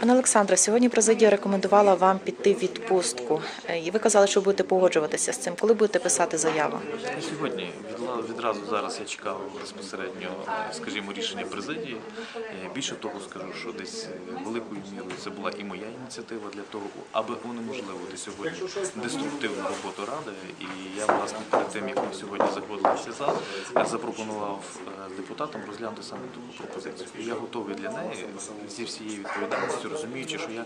Пане Олександре, сьогодні президія рекомендувала вам піти в відпустку. Е, І ви казали, що будете погоджуватися з цим. Коли будете писати заяву? Сьогодні відразу зараз я чекав безпосередньо, е, скажімо, рішення президії. Е, Більше того, скажу, що десь великою мірою це була і моя ініціатива для того, аби унеможливити сьогодні деструктивну роботу ради. І я власне перед тим, як ми сьогодні заходили в цей зал, запропонував депутатам розглянути саме таку пропозицію. Я готовий для неї зі всією відповідальністю, розуміючи, що я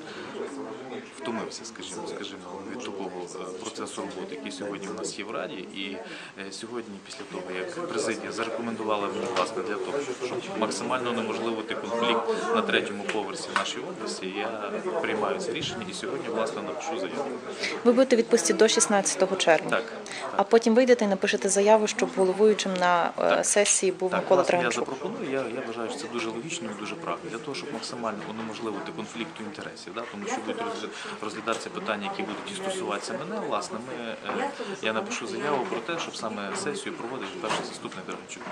втомився, скажімо, скажімо, від такого е, процесу роботи, який сьогодні у нас є в Раді. І е, сьогодні, після того, як президія зарекомендувала мені власне для того, щоб максимально неможливити конфлікт на третьому поверсі нашої області, я приймаю це рішення і сьогодні власне напишу заяву. Ви будете в відпустці до 16 червня, Так, а потім вийдете і напишете заяву, щоб головуючим на е, сесії був Так, Микола власне, я запропоную. Я, я вважаю, що це дуже логічно і дуже правильно для того, щоб максимально унеможливити конфлікту інтересів. Да? Тому що будуть розгля- розглядатися питання, які будуть і стосуватися мене. Власне, ми е, я напишу заяву про те, щоб саме сесію проводив перший заступник Деренчук.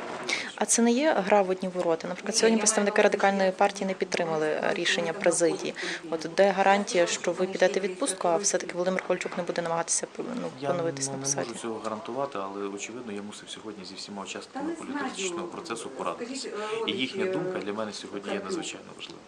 А це не є гра в одні ворота. Наприклад, сьогодні представники радикальної партії не підтримали е, рішення президії. От де гарантія, що ви підете в відпустку, а все-таки Володимир Кольчук не буде намагатися ну, Я поновитись ну, на не можу цього гарантувати, але очевидно, я мусив сьогодні зі всіма учасниками політичного процесу порадитися. І їхня думка для мене сьогодні є надзвичайно важлива.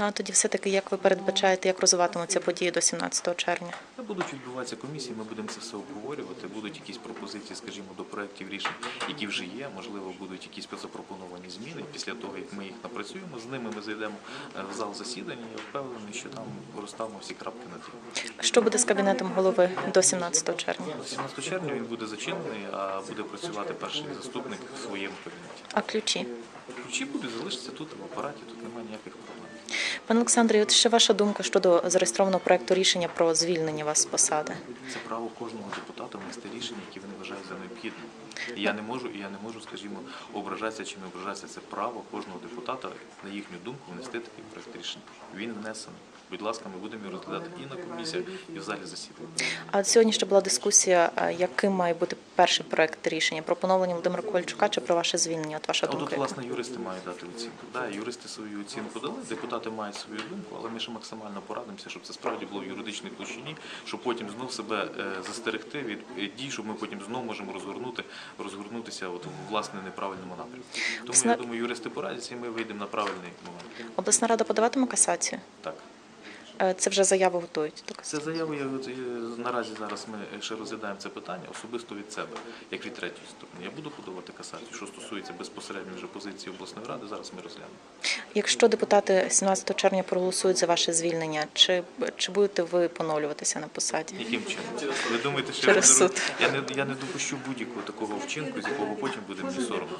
Ну а тоді все-таки як ви передбачаєте, як розвиватимуться події до 17 червня? Будуть відбуватися комісії, ми будемо це все обговорювати. Будуть якісь пропозиції, скажімо, до проєктів рішень, які вже є. Можливо, будуть якісь запропоновані зміни. Після того, як ми їх напрацюємо, з ними ми зайдемо е, в зал засідання. Я впевнений, що там розставимо всі крапки на «і». Що буде з кабінетом голови до 17 червня? 17 червня він буде зачинений, а буде працювати перший заступник в своєму кабінеті. А ключі? Ключі будуть залишитися тут в апараті, тут немає ніяких проблем. Пане Олександре, от ще ваша думка щодо зареєстрованого проекту рішення про звільнення вас з посади. Це право кожного депутата внести рішення, які вони вважають за необхідне. Я не можу, і я не можу, скажімо, ображатися чи не ображатися. Це право кожного депутата на їхню думку внести такий проект рішення. Він внесений. Будь ласка, ми будемо його розглядати і на комісіях, і в залі засідання. А от сьогодні ще була дискусія, яким має бути перший проект рішення про поновлення Володимира Ковальчука чи про ваше звільнення? От ваша А думка. власне, юристи мають дати оцінку. Да, юристи свою оцінку дали, депутати мають свою думку, але ми ще максимально порадимося, щоб це справді було в юридичній площині, щоб потім знов себе е, застерегти від е, дій, що ми потім знов можемо розгорнути, розгорнутися от, в власне неправильному напрямку. Тому Зна- я думаю, юристи порадяться, і ми вийдемо на правильний момент. Обласна рада подаватиме касацію? Так. Е, Це вже заяву готують. до Це заяву я е, наразі зараз ми ще розглядаємо це питання особисто від себе, як від третьої сторони. Я буду подавати касацію. Що стосується безпосередньо вже позиції обласної ради, зараз ми розглянемо. Якщо депутати 17 червня проголосують за ваше звільнення, чи, чи будете ви поновлюватися на посаді? Яким чином? Ви думаєте, що Через я, суд. я не я не допущу будь-якого такого вчинку, з якого потім буде мені соромно.